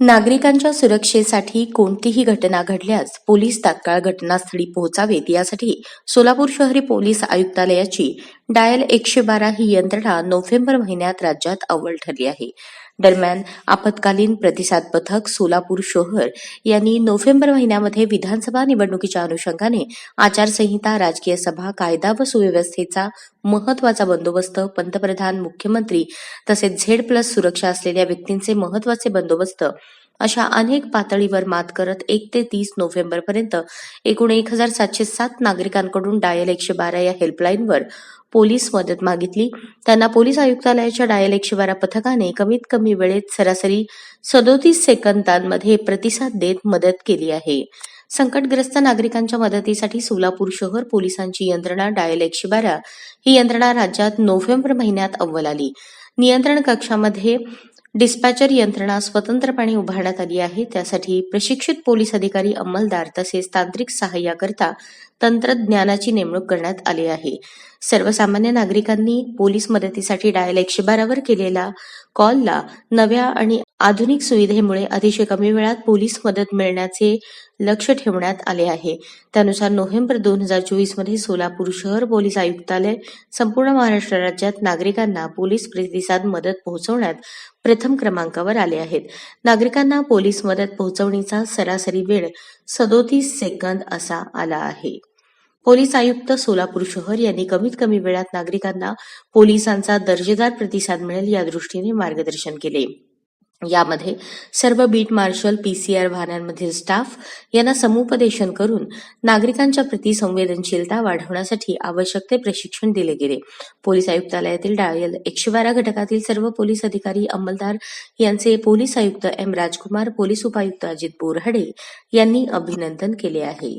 नागरिकांच्या सुरक्षेसाठी कोणतीही घटना घडल्यास पोलीस तात्काळ घटनास्थळी पोहोचावेत. यासाठी सोलापूर शहरी पोलीस आयुक्तालयाची डायल एकशे बारा ही यंत्रणा नोव्हेंबर महिन्यात राज्यात अव्वल ठरली आहे. दरम्यान आपत्कालीन प्रतिसाद पथक सोलापूर शोहर यांनी नोव्हेंबर महिन्यामध्ये विधानसभा निवडणुकीच्या अनुषंगाने आचारसंहिता राजकीय सभा कायदा व सुव्यवस्थेचा महत्त्वाचा बंदोबस्त पंतप्रधान मुख्यमंत्री तसेच झेड प्लस सुरक्षा असलेल्या व्यक्तींचे महत्त्वाचे बंदोबस्त अशा अनेक पातळीवर मात करत एक ते तीस नोव्हेंबर पर्यंत एकूण एक हजार सातशे सात नागरिकांकडून डायल एकशे बारा या हेल्पलाईनवर पोलीस मदत मागितली. त्यांना पोलीस आयुक्तालयाच्या डायल एकशे बारा पथकाने कमीत कमी वेळेत सरासरी सदोतीस सेकंदांमध्ये प्रतिसाद देत मदत केली आहे. संकटग्रस्त नागरिकांच्या मदतीसाठी सोलापूर शहर पोलिसांची यंत्रणा डायल एकशे बारा ही यंत्रणा राज्यात नोव्हेंबर महिन्यात अव्वल आली. नियंत्रण कक्षामध्ये डिस्पॅचर यंत्रणा स्वतंत्रपणे उभारण्यात आली आहे. त्यासाठी प्रशिक्षित पोलीस अधिकारी अंमलदार तसेच तांत्रिक सहाय्याकरता तंत्रज्ञानाची नेमणूक करण्यात आली आहे. सर्वसामान्य नागरिकांनी पोलीस मदतीसाठी डायल एकशे बारावर केलेला कॉलला नव्या आणि आधुनिक सुविधेमुळे अतिशय कमी वेळात पोलीस मदत मिळण्याचे लक्ष ठेवण्यात आले आहे. त्यानुसार नोव्हेंबर दोन हजार चोवीसमध्ये सोलापूर शहर पोलीस आयुक्तालय संपूर्ण महाराष्ट्र राज्यात नागरिकांना पोलीस प्रतिसाद मदत पोहोचवण्यात प्रथम क्रमांकावर आले आहेत. नागरिकांना पोलीस मदत पोहोचवण्याचा सरासरी वेळ सदोतीस सेकंद असा आला आहे. पोलीस आयुक्त सोलापूर शहर यांनी कमीत कमी वेळात नागरिकांना पोलिसांचा दर्जेदार प्रतिसाद मिळेल या दृष्टीने मार्गदर्शन केले. यामध्ये सर्व बीट मार्शल पीसीआर वाहनांमधील स्टाफ यांना समुपदेशन करून नागरिकांच्या प्रती संवेदनशीलता वाढवण्यासाठी आवश्यक ते प्रशिक्षण दिले गेले. पोलीस आयुक्तालयातील डायल एकशे बारा घटकातील सर्व पोलीस अधिकारी अंमलदार यांचे पोलीस आयुक्त एम राजकुमार पोलीस उपायुक्त अजित बोरहडे यांनी अभिनंदन केले आहे.